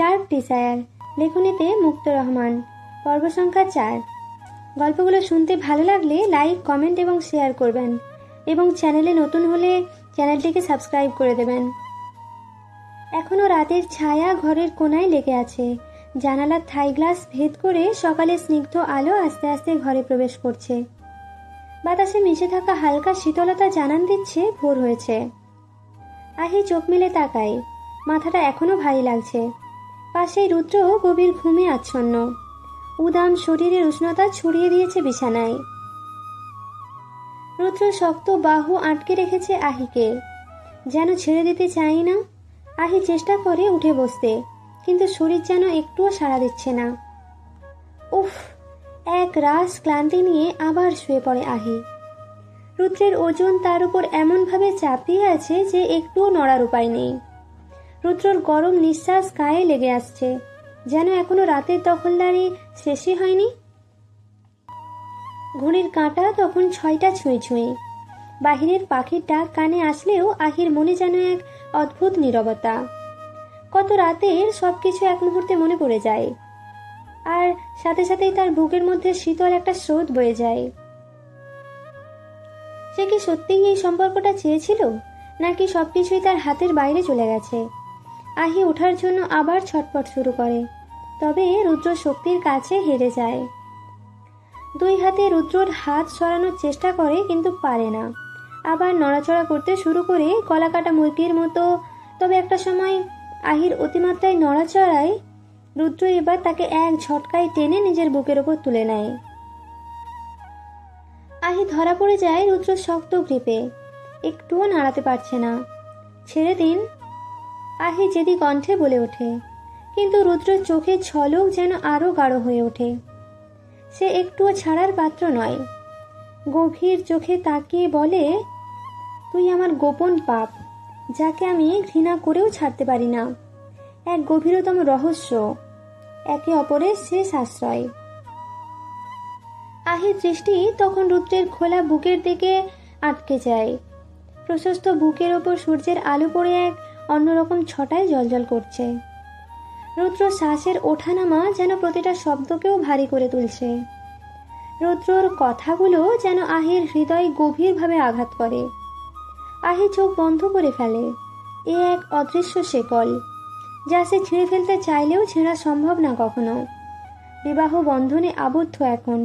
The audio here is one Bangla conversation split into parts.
ডার্ক ডিজায়ার লেখনীতে মুক্ত রহমান পর্ব সংখ্যা চার। গল্পগুলো শুনতে ভালো লাগলে লাইক, কমেন্ট এবং শেয়ার করবেন এবং চ্যানেলে নতুন হলে চ্যানেলটিকে সাবস্ক্রাইব করে দেবেন। এখনও রাতের ছায়া ঘরের কোনায় লেগে আছে। জানালার থাই গ্লাস ভেদ করে সকালে স্নিগ্ধ আলো আস্তে আস্তে ঘরে প্রবেশ করছে। বাতাসে মিশে থাকা হালকা শীতলতা জানান দিচ্ছে ভোর হয়েছে। আহি চোখ মেলে তাকায়। মাথাটা এখনও ভারী লাগছে। পাশেই রুদ্র গভীর ঘুমে আচ্ছন্ন। উদাম শরীরের উষ্ণতা ছড়িয়ে দিয়েছে বিছানায়। রুদ্র শক্ত বাহু আটকে রেখেছে আহিকে। যেন ছেড়ে দিতে চাই না, আহি চেষ্টা করে উঠে বসতে, কিন্তু শরীর যেন একটুও সাড়া দিচ্ছে না। উফ, এক রাস ক্লান্তি নিয়ে আবার শুয়ে পড়ে আহি। রুদ্রের ওজন তার উপর এমনভাবে চাপিয়ে আছে যে একটুও নড়ার উপায় নেই। রুদ্রর গরম নিঃশ্বাস গায়ে লেগে আসছে। যেন এখনও রাতের দখলদারি শেষই হয়নি। ঘড়ির কাঁটা তখন ছয়টা ছুঁই ছুঁই। বাহিরের পাখির ডাক কানে আসলেও আহির মনে যেন এক অদ্ভুত নীরবতা। কত রাতের সব কিছু এক মুহূর্তে মনে পড়ে যায়। আর সাথে সাথেই তার বুকের মধ্যে শীতল একটা স্রোত বয়ে যায়। সে কি সত্যিই এই সম্পর্কটা চেয়েছিল? নাকি সবকিছুই তার হাতের বাইরে চলে গেছে? আহি ওঠার জন্য আবার ছটপট শুরু করে। তবে রুদ্র শক্তির কাছে হেরে যায়। দুই হাতে রুদ্রর হাত সরানোর চেষ্টা করে কিন্তু পারে না। আবার নড়াচড়া করতে শুরু করে গলা কাটা মুরগির মতো। তবে একটা সময় আহির অতিমাত্রায় নড়াচড়ায় রুদ্র এবার তাকে এক ঝটকায় টেনে নিজের বুকের ওপর তুলে নেয়। আহি ধরা পড়ে যায় রুদ্র শক্ত গ্রিপে। একটুও নাড়াতে পারছে না। ছেড়ে দিন। আহি যেদি কণ্ঠে বলে ওঠে, কিন্তু রুদ্র চোখের ঝলক যেন আরও গাঢ় হয়ে ওঠে। সে একটুও ছাড়ার পাত্র নয়। গভীর চোখে তাকিয়ে বলে, তুই আমার গোপন পাপ, যাকে আমি ঘৃণা করেও ছাড়তে পারি না। এক গভীরতম রহস্য, একে অপরের শেষ আশ্রয়। আহির দৃষ্টি তখন রুদ্রের খোলা বুকের দিকে আটকে যায়। প্রশস্ত বুকের ওপর সূর্যের আলো পড়ে এক অন্যরকম ছটায় জলজল করছে। রুদ্র শ্বাসের ওঠানামা যেন প্রতিটা শব্দকেও ভারী করে তুলছে। রুদ্রর কথাগুলো যেন আহির হৃদয় গভীরভাবে আঘাত করে। আহি চোখ বন্ধ করে ফেলে। এ এক অদৃশ্য শেকল, যা সে ছিঁড়ে ফেলতে চাইলেও ছেঁড়া সম্ভব না কখনো। বিবাহ বন্ধনে আবদ্ধ এখন।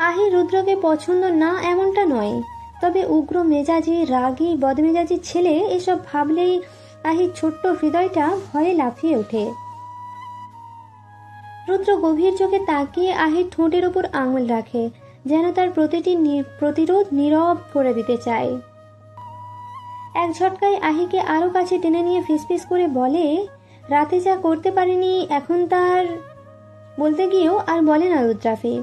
আহি রুদ্রকে পছন্দ না এমনটা নয় তবে উগ্র মেজাজি, রাগী, বদমেজাজি ছেলে এসব ভাবলেই আহির ছোট্ট হৃদয়টা ভয়ে লাফিয়ে ওঠে। রুদ্র গভীর চোখে তাকিয়ে আহির ঠোঁটের ওপর আঙুল রাখে, যেন তার প্রতিটি প্রতিরোধ নীরব করে দিতে চায়। এক ঝটকায় আহিকে আরও কাছে টেনে নিয়ে ফিসফিস করে বলে, রাতে যা করতে পারেনি, এখন তার বলতে গিয়েও আর বলে না রুদ্রাফি।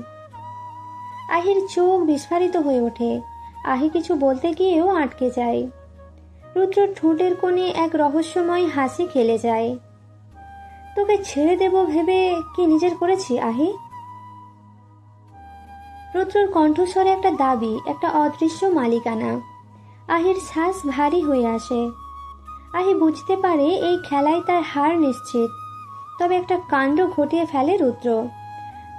আহির চোখ বিস্ফারিত হয়ে ওঠে। আহি কিছু বলতে গিয়েও আটকে যায়। রুদ্র ঠোঁটের কোণে এক রহস্যময় হাসি খেলে যায়। তোকে ছেড়ে দেব ভেবে কি নিজের করেছি, আহি? রুদ্রর কণ্ঠস্বরে একটা দাবি, একটা অদৃশ্য মালিকানা। আহির শ্বাস ভারী হয়ে আসে। আহি বুঝতে পারে এই খেলায় তার হার নিশ্চিত। তবে একটা কাণ্ড ঘটিয়ে ফেলে রুদ্র।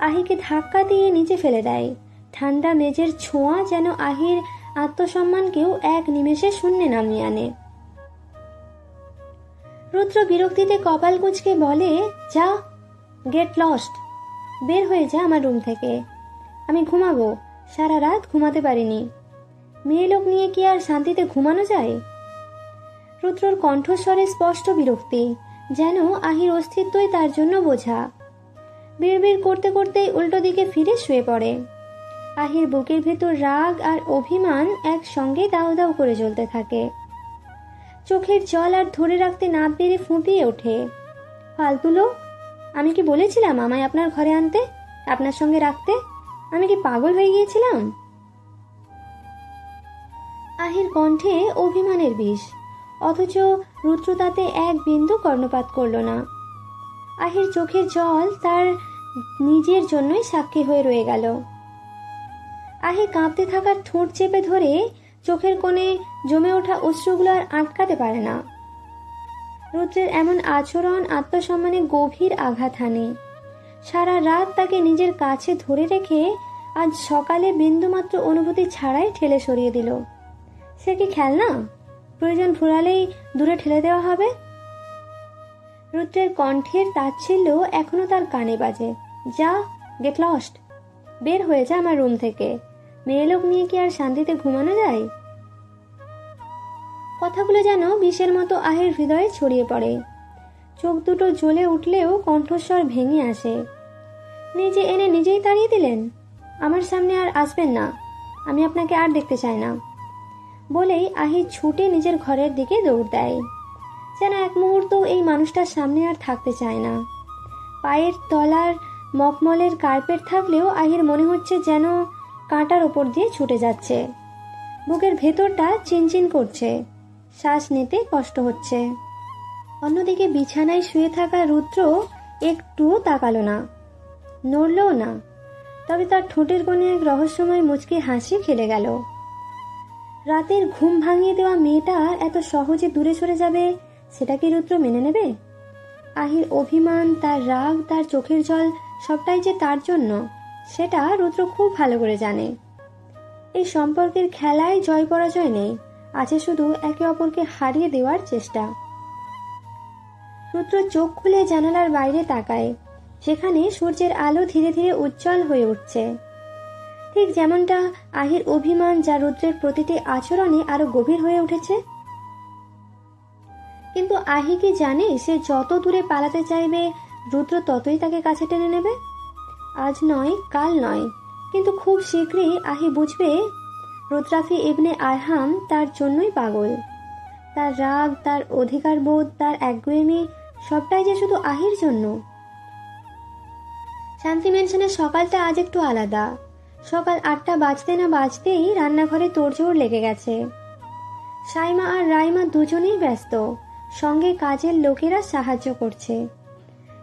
আহিকে ধাক্কা দিয়ে নিচে ফেলে দেয়। ঠান্ডা মেজের ছোঁয়া যেন আহির আত্মসম্মানকেও এক নিমেষে শূন্যে নামিয়ে আনে। রুদ্র বিরক্তিতে কপাল কুঁচকে বলে, যা গেট লস্ট বের হয়ে যা আমার রুম থেকে। আমি ঘুমাবো, সারা রাত ঘুমাতে পারিনি। মেয়ে লোক নিয়ে কি আর শান্তিতে ঘুমানো যায়? রুদ্রর কণ্ঠস্বরে স্পষ্ট বিরক্তি, যেন আহির অস্তিত্বই তার জন্য বোঝা। বিড়বিড় করতে করতেই উল্টো দিকে ফিরে শুয়ে পড়ে। আহির বুকের ভেতর রাগ আর অভিমান একসঙ্গে দাউ দাউ করে জ্বলতে থাকে। চোখের জল আর ধরে রাখতে না পেরে ফুঁপিয়ে ওঠে। ফালতু লোক, আমি কি বলেছিলাম আমায় আপনার ঘরে আনতে? আপনার সঙ্গে রাখতে? আমি কি পাগল হয়ে গিয়েছিলাম? আহির কণ্ঠে অভিমানের বিষ, অথচ রুদ্র তাতে এক বিন্দু কর্ণপাত করল না। আহির চোখের জল তার নিজের জন্যই সাক্ষী হয়ে রয়ে গেল। আহি কাঁপতে থাকার ঠোঁট চেপে ধরে চোখের কোণে জমে ওঠা অশ্রুগুলো আর আটকাতে পারে না। রুদ্রের এমন আচরণ আত্মসম্মানে গভীর আঘাত হানে। সারা রাত তাকে নিজের কাছে ধরে রেখে আজ সকালে বিন্দুমাত্র অনুভূতি ছাড়াই ঠেলে সরিয়ে দিল। সে কি খেলনা? প্রয়োজন ফুরালেই দূরে ঠেলে দেওয়া হবে। রুদ্রের কণ্ঠের তাচ্ছিল্য এখনও তার কানে বাজে। যা গেট লস্ট বের হয়ে যা আমার রুম থেকে। মেয়ে লোক নিয়ে কি আর শান্তিতে ঘুমানো যায়? কথাগুলো যেন বিষের মতো আহের হৃদয়ে ছড়িয়ে পড়ে। চোখ দুটো জ্বলে উঠলেও কণ্ঠস্বর ভেঙে আসে। নিজে এনে নিজেই তাড়িয়ে দিলেন? আমার সামনে আর আসবেন না। আমি আপনাকে আর দেখতে চাই না। বলেই আহি ছুটে নিজের ঘরের দিকে দৌড় দেয়। যেন এক মুহূর্ত এই মানুষটার সামনে আর থাকতে চায় না। পায়ের তলার মকমলের কার্পেট থাকলেও আহির মনে হচ্ছে যেন কাঁটার ওপর দিয়ে ছুটে যাচ্ছে। বুকের ভেতরটা চিনচিন করছে। শ্বাস নিতে কষ্ট হচ্ছে। অন্যদিকে বিছানায় শুয়ে থাকা রুদ্র একটুও তাকালো না, নড়লও না, তবে তার ঠোঁটের কোণে এক রহস্যময় মুচকি হাসি খেলে গেল। রাতের ঘুম ভাঙিয়ে দেওয়া মেয়েটা এত সহজে দূরে সরে যাবে, সেটা কি রুদ্র মেনে নেবে? আহির অভিমান, তার রাগ, তার চোখের জল, সবটাই যে তার জন্য। সেটা রুদ্র খুব ভালো করে জানে। এই সম্পর্কের খেলায় জয় পরাজয় নেই, আছে শুধু একে অপরকে হারিয়ে দেওয়ার চেষ্টা। রুদ্র চোখ খুলে জানালার বাইরে তাকায়, সেখানে সূর্যের আলো ধীরে ধীরে উজ্জ্বল হয়ে উঠছে। ঠিক যেমনটা আহির অভিমান যা রুদ্রের প্রতিটি আচরণে আরও গভীর হয়ে উঠেছে। কিন্তু আহি কি জানে সে যত দূরে পালাতে চাইবে, রুদ্র ততই তাকে কাছে টেনে নেবে? আজ নয়, কাল নয়। কিন্তু খুব শীঘ্রই আহি বুঝবে রুদ্রাফি ইবনে আরহাম তার জন্যই পাগল। তার রাগ, তার অধিকার বোধ তার একগুয়েমি, সবটাই যে শুধু আহির জন্য। শান্তি মেনশনের সকালটা আজ একটু আলাদা। সকাল আটটা বাজতে না বাজতেই রান্নাঘরে তোড়জোড় লেগে গেছে। সাইমা আর রাইমা দুজনেই ব্যস্ত। সঙ্গে কাজের লোকেরা সাহায্য করছে।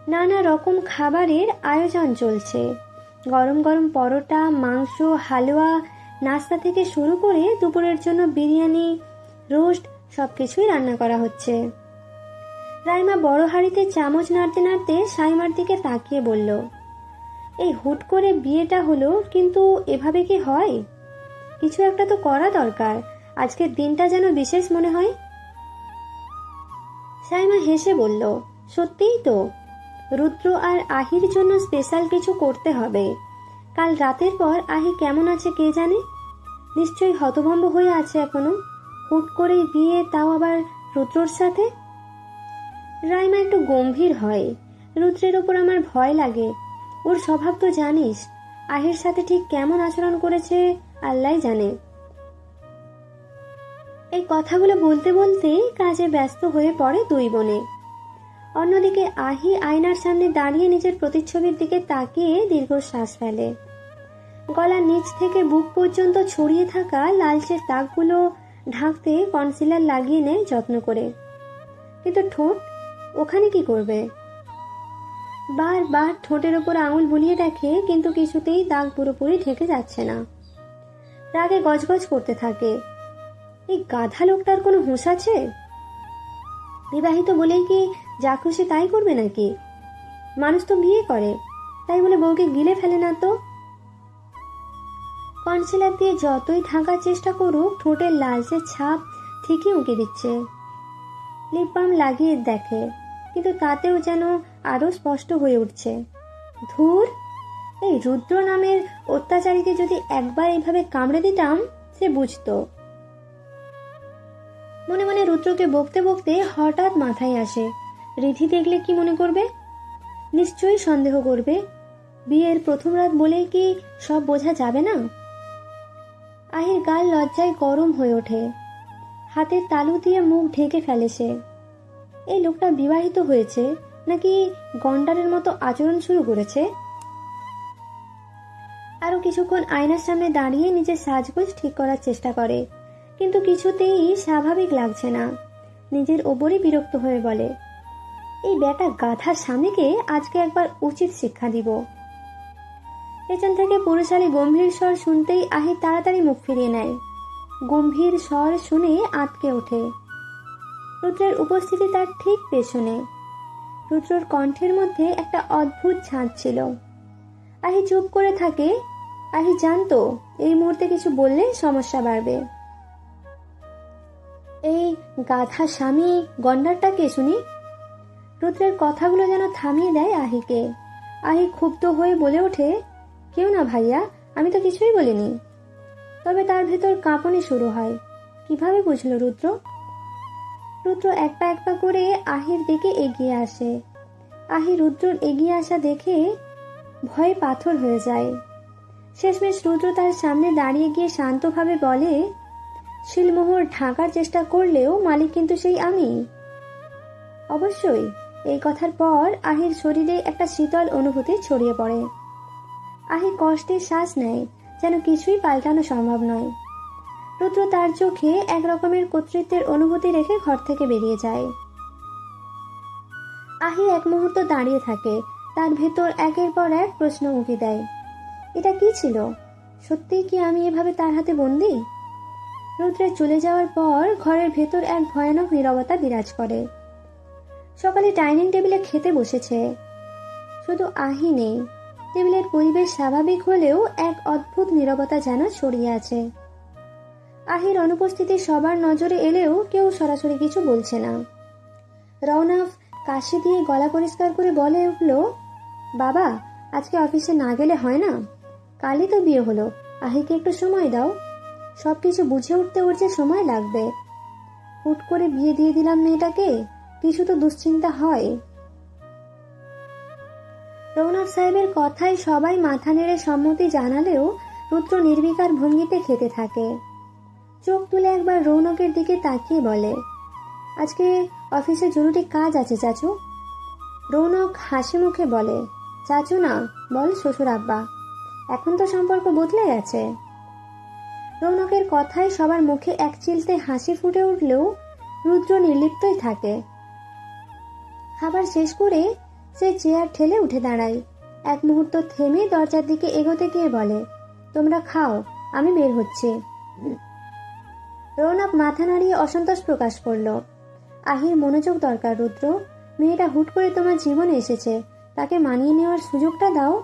নানা রকম খাবারের আয়োজন চলছে। গরম গরম পরোটা, মাংস, হালুয়া, নাস্তা থেকে শুরু করে দুপুরের জন্য বিরিয়ানি, রোস্ট সব কিছুই রান্না করা হচ্ছে। রাইমা বড় হাঁড়িতে চামচ নাড়তে নাড়তে সাইমার দিকে তাকিয়ে বলল, এই হুট করে বিয়েটা হলো, কিন্তু এভাবে কি হয়? কিছু একটা তো করা দরকার। আজকের দিনটা যেন বিশেষ মনে হয়? সাইমা হেসে বলল, সত্যিই তো। রুদ্র আর আহির জন্য স্পেশাল কিছু করতে হবে। কাল রাতের পর আহি কেমন আছে কে জানে? নিশ্চয়ই হতভম্ব হয়ে আছে এখনও। হুট করে বিয়ে, তাও আবার রুদ্রর সাথে? রাইমা একটু গম্ভীর হয়। রুদ্রের ওপর আমার ভয় লাগে। ওর স্বভাব তো জানিস। আহির সাথে ঠিক কেমন আচরণ করেছে আল্লাহ জানে। এই কথাগুলো বলতে বলতেই কাজে ব্যস্ত হয়ে পড়ে দুই বোনে। অন্যদিকে আহি আয়নার সামনে দাঁড়িয়ে নিজের প্রতিচ্ছবির দিকে তাকিয়ে দীর্ঘশ্বাস ফেলে। গলার নিচ থেকে বুক পর্যন্ত ছড়িয়ে থাকা লালচে দাগগুলো ঢাকতে কনসিলার লাগিয়ে নেয় যত্ন করে। কিন্তু ঠোঁট, ওখানে কি করবে? বারবার ঠোঁটের ওপর আঙুল বুলিয়ে দেখে কিন্তু কিছুতেই দাগ পুরোপুরি ঢেকে যাচ্ছে না। রাগে গজগজ করতে থাকে। এই গাধা লোকটার কোনো হুঁশ আছে? বিবাহিত বলেই কি যা খুশি তাই করবে নাকি? মানুষ তো বিয়ে করে, তাই বলে বউকে গিলে ফেলে না তো? কনসিলার দিয়ে যতই থাকার চেষ্টা করুক, ঠোঁটের লালচে ছাপ ঠিকই উঁকে দিচ্ছে। লিপ বাম লাগিয়ে দেখে, কিন্তু তাতেও যেন আরও স্পষ্ট হয়ে উঠছে। ধুর! এই রুদ্র নামের অত্যাচারীকে যদি একবার এইভাবে কামড়ে দিতাম, সে বুঝতো। মনে মনে রুদ্রকে বকতে বকতে হঠাৎ মাথায় আসে রিধি দেখলে কি মনে করবে? নিশ্চয়ই সন্দেহ করবে। বিয়ের প্রথম রাত বলে কি সব বোঝা যাবে না? আহির গাল লজ্জায় গরম হয়ে ওঠে। হাতের তালু দিয়ে মুখ ঢেকে ফেলে সে। এই লোকটা বিবাহিত হয়েছে, নাকি গন্ডারের মতো আচরণ শুরু করেছে? আরও কিছুক্ষণ আয়নার সামনে দাঁড়িয়ে নিজের সাজগোজ ঠিক করার চেষ্টা করে, কিন্তু কিছুতেই স্বাভাবিক লাগছে না। নিজের ওপরই বিরক্ত হয়ে বলে এই বেটা গাধার স্বামীকে আজকে একবার উচিত শিক্ষা দিব। পেছন থেকে পুরুষালী গম্ভীর স্বর শুনতেই আহি তাড়াতাড়ি মুখ ফিরিয়ে নেয়। গম্ভীর স্বর শুনে আটকে ওঠে। রুদ্রের উপস্থিতি তার ঠিক পেছনে। রুদ্রর কণ্ঠের মধ্যে একটা অদ্ভুত ঝাঁজ ছিল। আহি চুপ করে থাকে। আহি জানতো এই মুহূর্তে কিছু বললে সমস্যা বাড়বে। এই গাধা স্বামী, গন্ডারটা কে শুনি? রুদ্রের কথাগুলো যেন থামিয়ে দেয় আহিকে। আহি ক্ষুব্ধ হয়ে বলে ওঠে, কেউ না ভাইয়া, আমি তো কিছুই বলিনি। তবে তার ভেতর কাঁপনি শুরু হয়। কীভাবে বুঝলো রুদ্র? রুদ্র এক পা এক পা করে আহির দিকে এগিয়ে আসে। আহি রুদ্রর এগিয়ে আসা দেখে ভয়ে পাথর হয়ে যায়। শেষমেশ রুদ্র তার সামনে দাঁড়িয়ে গিয়ে শান্তভাবে বলে, শিলমোহর ঢাকার চেষ্টা করলেও মালিক কিন্তু সেই আমি। অবশ্যই এই কথার পর আহির শরীরে একটা শীতল অনুভূতি ছড়িয়ে পড়ে। আহি কষ্টে শ্বাস নেয়, যেন কিছুই পাল্টানো সম্ভব নয়। রুদ্র তার চোখে এক রকমের কর্তৃত্বের অনুভূতি রেখে ঘর থেকে বেরিয়ে যায়। আহি এক মুহূর্ত দাঁড়িয়ে থাকে, তার ভেতর একের পর এক প্রশ্ন উঁকি দেয়, এটা কি ছিল? সত্যিই কি আমি এভাবে তার হাতে বন্দি? রুদ্রের চলে যাওয়ার পর ঘরের ভেতর এক ভয়ানক নীরবতা বিরাজ করে। সকালে ডাইনিং টেবিলে খেতে বসেছে। শুধু আহি নেই। টেবিলের পরিবেশ স্বাভাবিক হলেও এক অদ্ভুত নীরবতা যেন ছড়িয়ে আছে। আহির অনুপস্থিতি সবার নজরে এলেও কেউ সরাসরি কিছু বলছে না। রওনাফ কাশি দিয়ে গলা পরিষ্কার করে বলে উঠল, বাবা, আজকে অফিসে না গেলে হয় না? কালই তো বিয়ে হলো। আহিকে একটু সময় দাও। সব কিছু বুঝে উঠতে যে সময় লাগবে। হুট করে বিয়ে দিয়ে দিলাম মেয়েটাকে। কিছু তো দুশ্চিন্তা হয়। রৌনক সাহেবের কথায় সবাই মাথা নেড়ে সম্মতি জানালেও রুদ্র নির্বিকার ভঙ্গিতে খেতে থাকে। চোখ তুলে একবার রৌনকের দিকে তাকিয়ে বলে, আজকে অফিসে জরুরি কাজ আছে, চাচু। রৌনক হাসি মুখে বলে, চাচু না, বল শ্বশুর আব্বা, এখন তো সম্পর্ক বদলে গেছে। রৌনকের কথায় সবার মুখে এক চিলতে হাসি ফুটে উঠলেও রুদ্র নির্লিপ্তই থাকে। খাবার শেষ করে সে চেয়ার ঠেলে উঠে দাঁড়ায়। এক মুহূর্ত থেমে দরজার দিকে এগোতে গিয়ে বলে, তোমরা খাও, আমি বের হচ্ছি। রৌনক মাথা নাড়িয়ে অসন্তোষ প্রকাশ করল, আহির মনোযোগ দরকার, রুদ্র। মেয়েটা হুট করে তোমার জীবনে এসেছে, তাকে মানিয়ে নেওয়ার সুযোগটা দাও।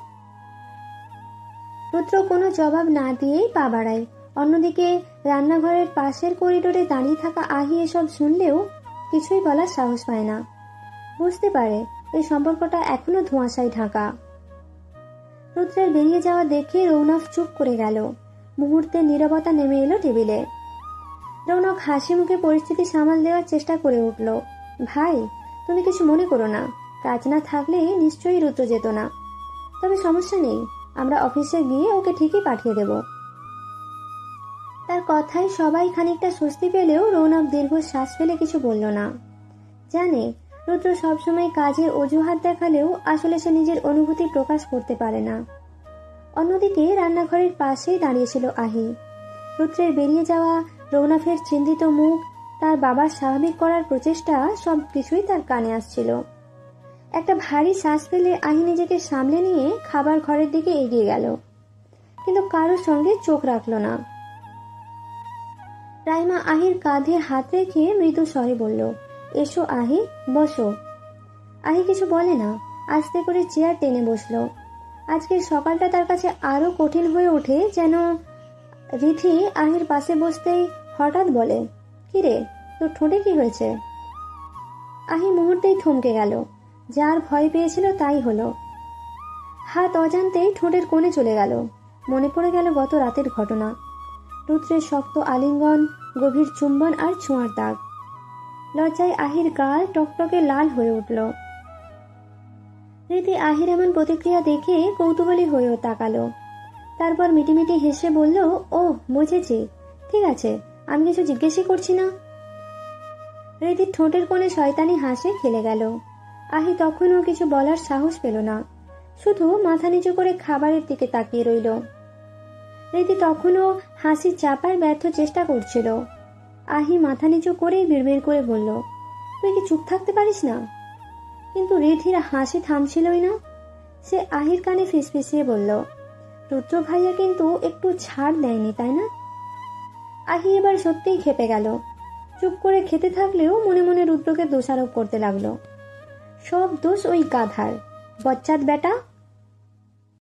রুদ্র কোনো জবাব না দিয়েই পা বাড়ায়। অন্যদিকে রান্নাঘরের পাশের করিডোরে দাঁড়িয়ে থাকা আহি এসব শুনলেও কিছুই বলার সাহস পায় না। বুঝতে পারে এই সম্পর্কটা এখনও ধোঁয়াশায় ঢাকা। রুদ্রের বেরিয়ে যাওয়া দেখে রৌনক চুপ করে গেল। মুহূর্তে নীরবতা নেমে এলো টেবিলে। রৌনক হাসি মুখে পরিস্থিতি সামাল দেওয়ার চেষ্টা করে উঠল। ভাই, তুমি কিছু মনে করো না। কাজ না থাকলে নিশ্চয়ই রুদ্র যেত না। তবে সমস্যা নেই, আমরা অফিসে গিয়ে ওকে ঠিকই পাঠিয়ে দেব। তার কথায় সবাই খানিকটা স্বস্তি পেলেও রৌনক দীর্ঘ শ্বাস ফেলে কিছু বলল না। জানে রুদ্র সবসময় কাজে অজুহাত দেখালেও আসলে সে নিজের অনুভূতি প্রকাশ করতে পারে না। অন্যদিকে রান্নাঘরের পাশেই দাঁড়িয়েছিল আহি। রুদ্রের বেরিয়ে যাওয়া রৌনফের চিন্তিত মুখ, তার বাবার স্বাভাবিক করার প্রচেষ্টা সব কিছুই তার কানে আসছিল। একটা ভারী শ্বাস ফেলে আহি নিজেকে সামলে নিয়ে খাবার ঘরের দিকে এগিয়ে গেল। কিন্তু কারোর সঙ্গে চোখ রাখল না। রাইমা আহির কাঁধে হাত রেখে মৃদু স্বরে বলল এসো আহি, বসো। আহি কিছু বলে না, আস্তে করে চেয়ার টেনে বসল। আজকের সকালটা তার কাছে আরও কঠিন হয়ে ওঠে যেন রিথি আহির পাশে বসতেই হঠাৎ বলে, কিরে, তোর ঠোঁটে কি হয়েছে? আহি মুহূর্তেই থমকে গেল। যার ভয় পেয়েছিল তাই হলো। হাত অজান্তেই ঠোঁটের কোণে চলে গেল। মনে পড়ে গেল গত রাতের ঘটনা। রুদ্রের শক্ত আলিঙ্গন, গভীর চুম্বন আর ছোঁয়ার দাগ। লজ্জায় আহির গাল টকটকে লাল হয়ে উঠল। রীতি আহির এমন প্রতিক্রিয়া দেখে কৌতূহলী হয়েও তাকালো। তারপর মিটিমিটি হেসে বলল ও বুঝেছি। ঠিক আছে, আমি কিছু জিজ্ঞেসই করছি না। রীতির ঠোঁটের কোণে শয়তানি হাসে খেলে গেল। আহি তখনও কিছু বলার সাহস পেল না। শুধু মাথা নিচু করে খাবারের দিকে তাকিয়ে রইল। রীতি তখনও হাসি চাপার ব্যর্থ চেষ্টা করছিল। আহি মাথা নিচু করেই বিড়বিড় করে বলল, তুই কি চুপ থাকতে পারিস না? কিন্তু রিধির হাসি থামছিলই না। সে আহির কানে ফিসফিসিয়ে বলল, রুদ্র ভাইয়া কিন্তু একটু ছাড় দেয়নি, তাই না? আহি এবার সত্যিই খেপে গেল। চুপ করে খেতে থাকলেও মনে মনে রুদ্রকে দোষারোপ করতে লাগল। সব দোষ ওই গাধার। বচ্চাত বেটা